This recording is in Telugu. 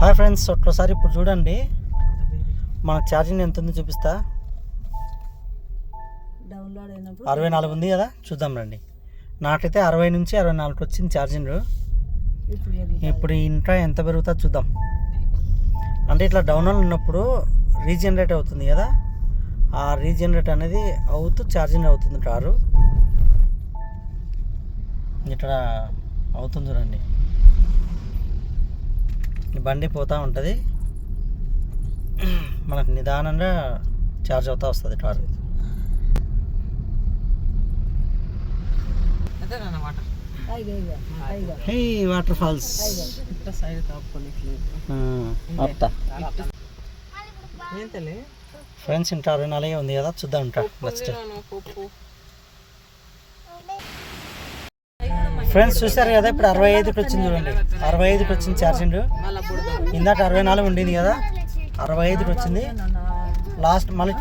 హాయ్ ఫ్రెండ్స్ ఒక్కసారి ఇప్పుడు చూడండి. మనకు ఛార్జింగ్ ఎంత ఉంది చూపిస్తా. డౌన్లోడ్ అయినప్పుడు అరవై నాలుగు ఉంది కదా చూద్దాం రండి. నాకైతే అరవై నుంచి అరవై నాలుగు వచ్చింది ఛార్జింగ్. ఇప్పుడు ఇంకా ఎంత పెరుగుతుందో చూద్దాం. అంటే ఇట్లా డౌన్లోడ్ ఉన్నప్పుడు రీజనరేట్ అవుతుంది కదా ఆ రీజనరేట్ అనేది అవుతూ ఛార్జింగ్ అవుతుంది కారు ఇక్కడ అవుతుంది చూడండి. బండి పోతూ ఉంటుంది. మనకు నిదానంగా ఛార్జ్ అవుతూ వస్తుంది హే వాటర్ ఫాల్స్. ఫ్రెండ్స్ ఇంకా అరవై నాలుగే ఉంది కదా చూద్దాం ఇంకా నెక్స్ట్ ఫ్రెండ్స్ చూసారు కదా ఇప్పుడు అరవై ఐదుకి వచ్చింది చూడండి. అరవై ఐదుకి వచ్చింది ఛార్జింగ్. ఇందాక అరవై నాలుగు ఉండింది కదా అరవై ఐదుకి వచ్చింది. లాస్ట్ మళ్ళీ